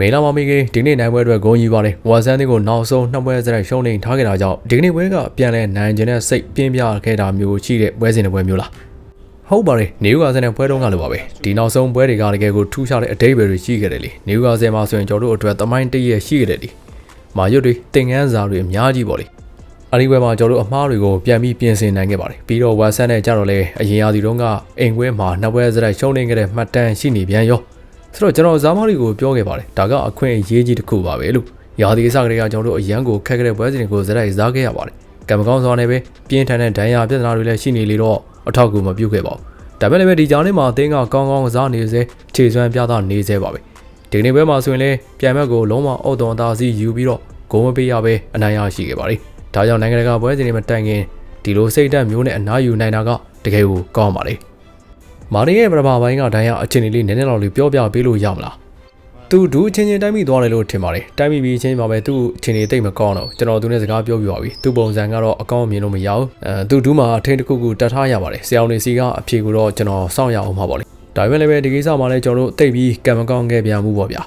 မေလာမမီကဒီနေ့နိုင်ပွဲအတွက်ဂုဏ်ယူပါတယ်ဝါဆန်တင်းကိုနောက်ဆုံးနှစ်ပွဲစရိုက်ရှုံးနေထားခဲ့တာကြောင့်ဒီနေ့ပွဲကပြန်လဲနိုင်ကျင်တဲ့စိတ်ပြင်းပြခဲ့တာမျိုးရှိတဲ့ပွဲစဉ်တစ်ပွဲမျိုးလားဟုတ်ပါတယ်နေယူကာဆန်တဲ့ပွဲတုန်းကလိုပါပဲဒီနောက်ဆုံးပွဲတွေကတကယ်ကိုထူးခြားတဲ့အတိတ်ပဲတွေရှိခဲ့တယ်လေနေယူကာဆန်မှာဆိုရင်ကျွန်တော်တို့အတွက်သမိုင်းတည့်ရရှိခဲ့တယ်လေမာရွတ်တွေတင်ငန်းစာတွေအများကြီးပေါ့လေအဒီပွဲမှာကျွန်တော်တို့အမားတွေကိုပြန်ပြီးပြင်ဆင်နိုင်ခဲ့ပါတယ်ပြီးတော့ဝါဆန်နဲ့ကြတော့လေအရင်ရာသီတုန်းကအိမ်ခွဲမှာနှစ်ပွဲစရိုက်ရှုံးနေခဲ့တဲ့မှတ်တမ်းရှိနေပြန်ရော ဆိုတော့ကျွန်တော်ဇာမော်လီကိုပြောခဲ့ပါတယ်ဒါကအခွင့်အရေးကြီးတစ်ခုပါပဲလို့ရာသီအစကတည်းကကျွန်တော်တို့အရန်ကိုခက်ခဲ့တဲ့ပွဲစဉ်တွေကိုဇက်တိုက်စားခဲ့ရပါတယ်ကံမကောင်းစွာနဲ့ပဲပြင်းထန်တဲ့ဒဏ်ရာပြဿနာတွေလည်းရှိနေလေတော့အထောက်အကူမပြုခဲ့ပါဘူးဒါပေမဲ့လည်းဒီကြားထဲမှာအသင်းကကောင်းကောင်းကစားနေစေခြေစွမ်းပြသနေစေပါပဲဒီနေ့ပွဲမှာဆိုရင်လည်းပြန်ဘက်ကိုလုံးဝအုတ်တော်သားစီယူပြီးတော့ဂိုးမပေးရပဲအနိုင်ရရှိခဲ့ပါတယ်ဒါကြောင့်နိုင်ငံတကာပွဲစဉ်တွေမှာတိုင်ခင်ဒီလိုစိတ်ဓာတ်မျိုးနဲ့အနားယူနိုင်တာကတကယ်ကိုကောင်းပါတယ် မာရီရဲ့ပထမပိုင်းကဒိုင်းရအခြေအနေလေးနည်းနည်းတော့လေးပြောပြပေးလို့ရမလားသူဒူးအချင်းချင်းတိုင်းမိသွားတယ်လို့ထင်ပါတယ်တိုင်းမိပြီးချင်းမှာပဲသူ့အခြေအနေတိတ်မကောင်းတော့ကျွန်တော်သူနဲ့စကားပြောပြပါပြီသူ့ပုံစံကတော့အကောင်းမြင်လို့မရဘူးအဲသူဒူးမှာအထင်းတစ်ခုခုတတ်ထားရပါတယ်ဆရာအောင်နေစီကအဖြေကိုတော့ကျွန်တော်စောင့်ရအောင်ပါပေါ့လေဒါပေမဲ့လည်းပဲဒီကိစ္စမှာလည်းကျွန်တော်တို့တိတ်ပြီးကံမကောင်းခဲ့ပြန်မှုပေါ့ဗျာ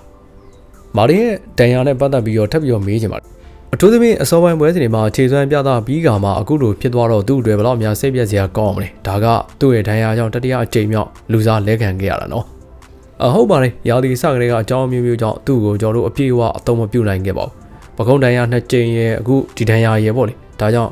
မာရီရဲ့ဒဏ်ရာနဲ့ပတ်သက်ပြီးတော့ထပ်ပြီးတော့မေးချင်ပါတယ် အထူးသဖြင့်အစောပိုင်းပွဲစဉ်တွေမှာခြေစွမ်းပြသပြီးကမှအခုလိုဖြစ်သွားတော့သူ့အတွက်ဘယ်တော့မှစိတ်ပြက်စရာကောင်းမလဲဒါကသူ့ရဲ့ဒဏ်ရာကြောင့်တတိယအကြိမ်မြောက်လူစားလဲခံခဲ့ရတာနော်အဟုတ်ပါတယ်ရာသီစကလေးကအကြောင်းမျိုးမျိုးကြောင့်သူ့ကိုကျွန်တော်တို့အပြည့်အဝအသုံးမပြုနိုင်ခဲ့ပါဘူးပကုံးဒဏ်ရာနှစ်ကြိမ်ရဲ့အခုဒီဒဏ်ရာရဲ့ပေါ့လေဒါကြောင့်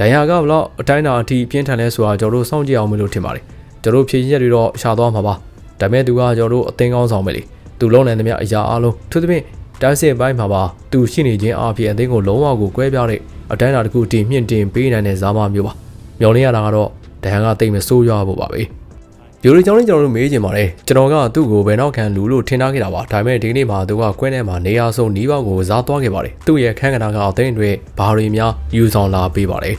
ဒဏ်ရာကဘလို့အတိုင်းတာအထိပြင်းထန်လဲဆိုတာကျွန်တော်တို့စောင့်ကြည့်အောင်မလို့ထင်ပါတယ်ကျွန်တော်တို့ဖြည့်ရက်တွေတော့ရှာသွားမှာပါဒါပေမဲ့သူကကျွန်တော်တို့အသင်းကောင်းဆောင်ပဲလေသူလုံးနိုင်သမျှအရာအလုံးသူသဖြင့် တိုင်းစစ်ပိုင်းမှာပါသူရှိနေခြင်းအပြင်အသင်းကိုလုံးဝကိုကွဲပြားတဲ့အတိုင်းတာတစ်ခုတည်မြင့်တင်ပေးနိုင်တဲ့ဇာမမျိုးပါမျော်လင့်ရတာကတော့ဒဏ်ရာကတိတ်မဆိုးရွားဖို့ပါပဲဒီလိုကြောင့်လည်းကျွန်တော်တို့မေးချင်ပါတယ်ကျွန်တော်ကသူ့ကိုဘယ်တော့ခံလူလို့ထင်ထားခဲ့တာပါဒါပေမဲ့ဒီနေ့မှာသူကကွင်းထဲမှာနေရာဆုံးနီးပေါက်ကိုစားသွားခဲ့ပါတယ်သူ့ရဲ့ခန်းကဏ္ဍကအသင်းတွေဘာတွေများယူဆောင်လာပေးပါတယ်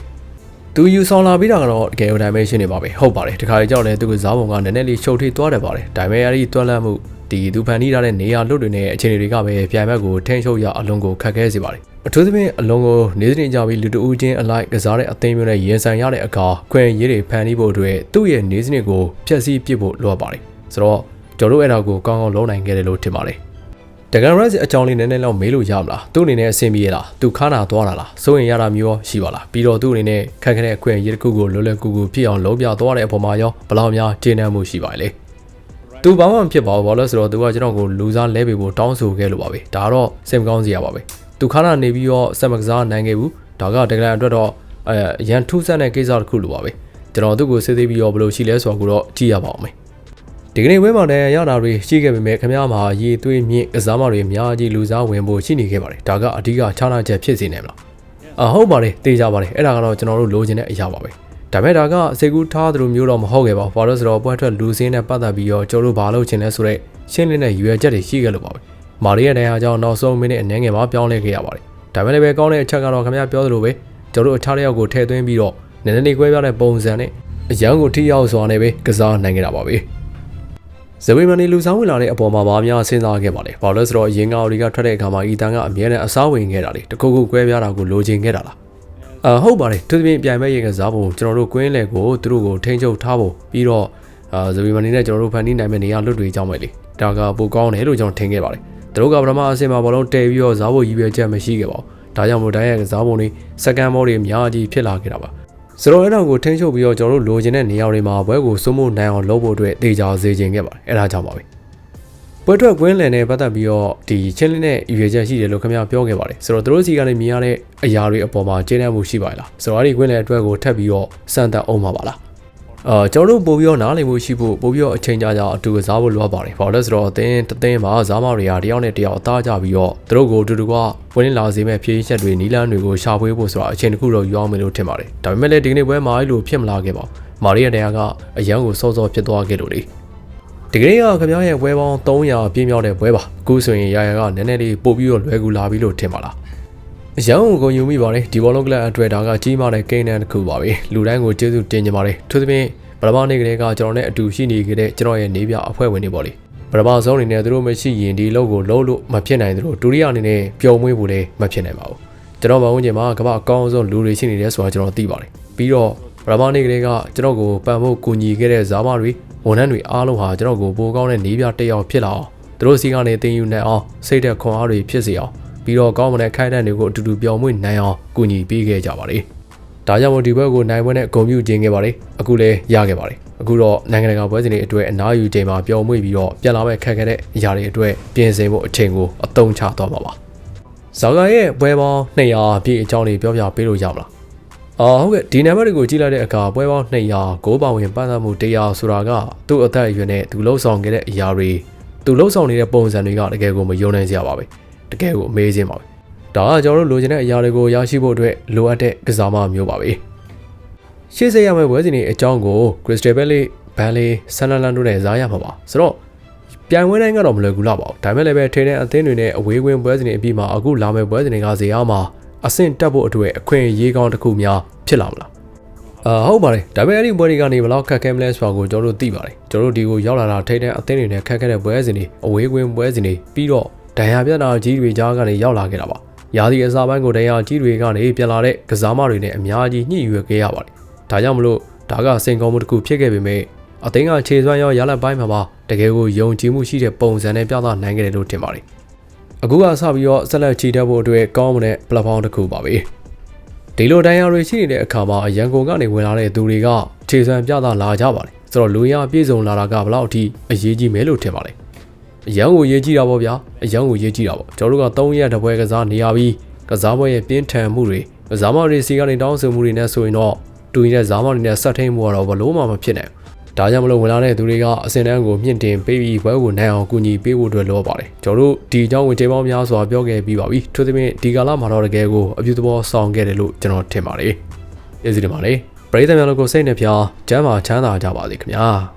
သူယူဆောင်လာပြီးတာကတော့တကယ်ကို dimension နေပါပဲဟုတ်ပါတယ်တခါလေကြောက်လဲသူကဇားပုံကနည်းနည်းလေးရှုပ်ထိသွားတယ်ပါတယ်ဒါပေမဲ့အဲ့ဒီတွက်လက်မှု ဒီသူဖန်တီးထားတဲ့နေရာလွတ်တွေနဲ့အခြေအနေတွေကပဲပြိုင်ဘက်ကိုထိန်းချုပ်ရအလုံးကိုခက်ခဲစေပါတယ်အထူးသဖြင့်အလုံးကိုနေစဉ်ကြပြီးလူတဦးချင်းအလိုက်ကစားတဲ့အသိမျိုးနဲ့ရင်ဆိုင်ရတဲ့အခါခွင့်ရေးတွေဖန်တီးဖို့အတွက်သူ့ရဲ့နေစဉ်ကိုဖျက်ဆီးပစ်ဖို့လိုအပ်ပါတယ်ဆိုတော့ကျွန်တော်တို့အဲ့ဒါကိုကောင်းကောင်းလုပ်နိုင်ခဲ့တယ်လို့ထင်ပါတယ်တကန်ရက်စ်အကြောင်းလေးနည်းနည်းလောက်မေးလို့ရမလားသူ့အနေနဲ့အဆင်ပြေလားသူခါနာသွားတာလားစိုးရင်ရတာမျိုးရောရှိပါလားပြီးတော့သူ့အနေနဲ့ခက်ခဲတဲ့အခွင့်အရေးတစ်ခုကိုလွယ်လွယ်ကူကူဖြစ်အောင်လုံးပြသွားတဲ့အပေါ်မှာရောဘယ်လောက်များကျေနပ်မှုရှိပါလဲ သူဘာမှမဖြစ်ပါဘူးဘာလို့လဲဆိုတော့သူကကျွန်တော်ကိုလူစားလဲပေးဖို့တောင်းဆိုခဲ့လို့ပါပဲဒါကတော့စိတ်မကောင်းစရာပါပဲသူခါနာနေပြီးတော့စက်မကစားနိုင်ခဲ့ဘူးဒါကတကယ်အတွက်တော့အဲရန်ထူးဆန်းတဲ့ကိစ္စတစ်ခုလိုပါပဲကျွန်တော်သူ့ကိုစေးသေးပြီးတော့ဘယ်လိုရှိလဲဆိုတော့ကိုတော့ကြည့်ရပါအောင်မယ်ဒီကနေ့ဝဲမှာလည်းရတာတွေရှိခဲ့ပေမဲ့ခင်ဗျားမှာရေသွေးမြင့်ကစားမတွေအများကြီးလူစားဝင်ဖို့ရှိနေခဲ့ပါတယ်ဒါကအဓိကခြားနာချက်ဖြစ်စေနေမလားအဟုတ်ပါတယ်တေးကြပါတယ်အဲ့ဒါကတော့ကျွန်တော်တို့လိုချင်တဲ့အရာပါပဲ ဒါပေမဲ့ဒါကစေကူးထားသလိုမျိုးတော့မဟုတ်ခဲ့ပါဘူးဘာလို့ဆိုတော့ပွဲထွက်လူစင်းနဲ့ပတ်သက်ပြီးတော့ကျွန်တော်တို့ဘာလုပ်ချင်လဲဆိုတော့ရှင်းလင်းတဲ့ရွယ်ချက်တွေရှိခဲ့လို့ပါပဲမာရီရဲ့နေရာကြောင့်နောက်ဆုံးမိနစ်အနည်းငယ်မှာပြောင်းလဲခဲ့ရပါတယ်ဒါပေမဲ့လည်းပဲကောင်းတဲ့အချက်ကတော့ခင်ဗျားပြောသလိုပဲကျွန်တော်တို့အခြားတစ်ယောက်ကိုထည့်သွင်းပြီးတော့နည်းနည်းလေးကွဲပြားတဲ့ပုံစံနဲ့အရန်ကိုထိရောက်စွာနဲ့ပဲကစားနိုင်ခဲ့တာပါပဲဇဝေမနီလူဆောင်ဝင်လာတဲ့အပေါ်မှာဘာများစဉ်းစားခဲ့ပါလဲဘာလို့လဲဆိုတော့ရင်ကောင်တွေကထွက်တဲ့အခါမှာဤတန်ကအမြဲတမ်းအစားဝင်ခဲ့တာလေတခုခုကွဲပြားတာကိုလိုချင်ခဲ့တာလား အဟုတ်ပါတယ်သူသဖြင့်ပြိုင်မဲ့ရေကစားဖို့ကျွန်တော်တို့ကွင်းလေကိုသူတို့ကိုထိန်းချုပ်ထားဖို့ပြီးတော့အာဇဝေမနီနဲ့ကျွန်တော်တို့ဖန်တီးနိုင်မဲ့နေရာလွတ်တွေကြောင်းပဲလေဒါကပိုကောင်းတယ်လို့ကျွန်တော်ထင်ခဲ့ပါတယ်သူတို့ကပထမအဆင့်မှာဘောလုံးတည်ပြီးတော့ဇာဖို့ရည်ရွယ်ချက်မရှိခဲ့ပါဘူးဒါကြောင့်မို့တိုင်းရဲ့ကစားပုံတွေစကန်ဘောတွေအများကြီးဖြစ်လာခဲ့တာပါစရိုအဲ့တော့ကိုထိန်းချုပ်ပြီးတော့ကျွန်တော်တို့လိုချင်တဲ့နေရာတွေမှာဘွဲကိုစိုးမိုးနိုင်အောင်လုပ်ဖို့အတွက်တေချာစေခြင်းခဲ့ပါတယ်အဲ့ဒါကြောင့်ပါပဲ ပွဲထွက်ကွင်းလန်နဲ့ပတ်သက်ပြီးတော့ဒီချင်းလင်းနဲ့ရွေချက်ရှိတယ်လို့ခင်ဗျားပြောခဲ့ပါတယ်ဆိုတော့တို့စီကနေမြင်ရတဲ့အရာတွေအပေါ်မှာကျင်းနေမှုရှိပါလားဆိုတော့အဲ့ဒီကွင်းလန်အတွက်ကိုထပ်ပြီးတော့စမ်းသပ်အောင်ပါပါလားအာကျွန်တော်တို့ပို့ပြီးတော့နားလည်မှုရှိဖို့ပို့ပြီးတော့အချိန်ကြာကြာအတူကစားဖို့လိုအပ်ပါတယ်။ဘာလို့လဲဆိုတော့အသင်းတသင်းမှာဇားမတွေကတယောက်နဲ့တယောက်အသားကြပြီးတော့သူတို့ကိုအတူတူကဝင်လာစေမဲ့ဖြည့်ချက်တွေနီလန်းတွေကိုရှာဖွေဖို့ဆိုတာအချိန်တစ်ခုတော့ယူအောင်မယ်လို့ထင်ပါတယ်။ဒါပေမဲ့လည်းဒီကနေ့ပွဲမှာအဲ့လိုဖြစ်မလာခဲ့ပါဘူး။မာရီယာတရားကအရန်ကိုစောစောဖြစ်သွားခဲ့လို့လေ။ ဒီကနေ့ကခင်ဗျားရဲ့ပွဲပေါင်း300ပြည့်မြောက်တဲ့ပွဲပါ။အခုဆိုရင်ရာရာကနည်းနည်းလေးပို့ပြီးတော့လွယ်ကူလာပြီလို့ထင်ပါလား။အရန်ကိုကိုယူမိပါတယ်ဒီဘောလုံးကလပ်အတွက်ဒါကကြီးမားတဲ့ကိန်းနန်းတစ်ခုပါပဲလူတိုင်းကိုကျေးဇူးတင်ကြပါတယ်သူသဖြင့်ပထမနေ့ကလေးကကျွန်တော်နဲ့အတူရှိနေခဲ့တဲ့ကျွန်တော်ရဲ့နေပြအဖွဲ့ဝင်တွေပေါ့လေပထမဆုံးအနေနဲ့သူတို့မရှိရင်ဒီလောက်ကိုလုံးလို့မဖြစ်နိုင်သလိုဒုတိယအနေနဲ့ပျော်မွေးဖို့လည်းမဖြစ်နိုင်ပါဘူးကျွန်တော်မဝင်ချင်မှာကမ္ဘာအကောင်းဆုံးလူတွေရှိနေတယ်ဆိုတာကျွန်တော်သိပါတယ်ပြီးတော့ ပထမနေ့ကလေးကကျွန်တော်ကိုပံ့ဖို့ကူညီခဲ့တဲ့ဇာမတွေဝန်ထမ်းတွေအားလုံးဟာကျွန်တော်ကိုပိုကောင်းတဲ့နေပြတစ်ယောက်ဖြစ်လာအောင်သူတို့စီကနေတင်ယူနိုင်အောင်စိတ်သက်ခွန်အားတွေဖြစ်စေအောင်ပြီးတော့ကောင်းမွန်တဲ့ခိုင်တန်တွေကိုအတူတူပျော်မွေ့နိုင်အောင်ကူညီပေးခဲ့ကြပါတယ်။ဒါကြောင့်မို့ဒီဘက်ကိုနိုင်ပွဲနဲ့ဂုံပြူခြင်းခဲ့ပါတယ်။အခုလည်းရခဲ့ပါတယ်။အခုတော့နိုင်ငံတကာပွဲစဉ်တွေအတွက်အနားယူချိန်မှာပျော်မွေ့ပြီးတော့ပြန်လာမဲ့ခက်ခဲတဲ့အရာတွေအတွက်ပြင်ဆင်ဖို့အချိန်ကိုအသုံးချသွားပါပါ။ဇော်ကရဲ့ပွဲပေါင်း200ပြည့်အကြောင်းတွေပြောပြပေးလို့ရမလား။ အော်ဟုတ်ကဲ့ဒီနံပါတ်တွေကိုကြည့်လိုက်တဲ့အခါပွဲပေါင်း200ဂိုးပောင်ဝင်ပန်းသမှု100ဆိုတာကသူ့အသက်အရွယ်နဲ့သူလှုပ်ဆောင်ခဲ့တဲ့အရာတွေသူလှုပ်ဆောင်နေတဲ့ပုံစံတွေကတကယ်ကိုမယုံနိုင်စရာပါပဲ။တကယ်ကိုအမေးစင်းပါပဲ။ဒါကကျွန်တော်တို့လိုချင်တဲ့အရာတွေကိုရရှိဖို့အတွက်လိုအပ်တဲ့ကစားမမျိုးပါပဲ။ရှေ့ဆက်ရမယ့်ပွဲစဉ်တွေအကြောင်းကို Crystal Palace, Burnley, Sunderland တို့နဲ့စားရမှာပါ။ဆိုတော့ပြိုင်ပွဲတိုင်းကတော့မလွယ်ကူတော့ပါဘူး။ဒါပေမဲ့လည်းပဲထင်းတဲ့အသင်းတွေနဲ့အဝေးကွင်းပွဲစဉ်တွေအပြီးမှာအခုလာမယ့်ပွဲစဉ်တွေကဇေယျမှာ အဆင့်တက်ဖို့အတွက်အခွင့်အရေးကောင်းတစ်ခုများဖြစ်လာမလား။အာဟုတ်ပါတယ်ဒါပေမဲ့အဲ့ဒီပွဲတွေကနေဘယ်လောက်ခက်ခဲမလဲဆိုတာကိုကျွန်တော်တို့သိပါတယ်ကျွန်တော်တို့ဒီကိုရောက်လာတာထိတဲ့အသင်းတွေနဲ့ခက်ခဲတဲ့ပွဲစဉ်တွေအဝေးကွင်းပွဲစဉ်တွေပြီးတော့ဒဏ်ရာပြတ်တာကြီးတွေကြားကနေရောက်လာခဲ့တာပါရာသီအစားပိုင်းကိုဒဏ်ရာကြီးတွေကနေပြန်လာတဲ့ကစားမတွေနဲ့အများကြီးညှိရွယ်ခဲ့ရပါတယ်ဒါကြောင့်မလို့ဒါကစိန်ကောင်းမှုတစ်ခုဖြစ်ခဲ့ပေမဲ့အသင်းကခြေစွမ်းရောရလတ်ပိုင်းမှာပါတကယ်ကိုယုံကြည်မှုရှိတဲ့ပုံစံနဲ့ပြသနိုင်ခဲ့တယ်လို့ထင်ပါတယ် အခုကစပြီးတော့ဆက်လက်ချီတက်ဖို့အတွက်ကောင်းမတဲ့ platform တစ်ခုပါပဲဒီလိုဒဏ်ရာတွေရှိနေတဲ့အခါမှာရန်ကုန်ကနေဝင်လာတဲ့သူတွေကခြေစွမ်းပြသလာကြပါတယ်ဆိုတော့လူရပြည့်စုံလာတာကဘယ်လောက်အထိအရေးကြီးမယ်လို့ထင်ပါလဲအရန်ကိုရေးကြည့်တာပေါ့ဗျာအရန်ကိုရေးကြည့်တာပေါ့ကျွန်တော်တို့က3ရက်တပွဲကစားနေရပြီးကစားပွဲရဲ့ပြင်းထန်မှုတွေကစားမတွေစီကနေတောင်းဆိုမှုတွေနဲ့ဆိုရင်တော့တူညီတဲ့ဇာမတွေနဲ့ဆက်ထိန်မှုကတော့ဘလို့မှမဖြစ်နိုင်ဘူး ဒါကြောင့်မလို့ဝင်လာတဲ့သူတွေကအစင်တန်းကိုမြင့်တင်ပေးပြီးဘွဲကိုနိုင်အောင်ကူညီပေးဖို့အတွက်လိုပါတယ်ကျွန်တော်တို့ဒီအကြောင်းဝင်ချိန်ပေါင်းများစွာပြောခဲ့ပြီးပါပြီထို့သဖြင့်ဒီကာလမှာတော့တကယ်ကိုအပြုသဘောဆောင်ခဲ့တယ်လို့ကျွန်တော်ထင်ပါတယ်ကျေးဇူးတင်ပါတယ်ပရိသတ်များတို့ကိုစိတ်နှပြကျမ်းမာချမ်းသာကြပါစေခင်ဗျာ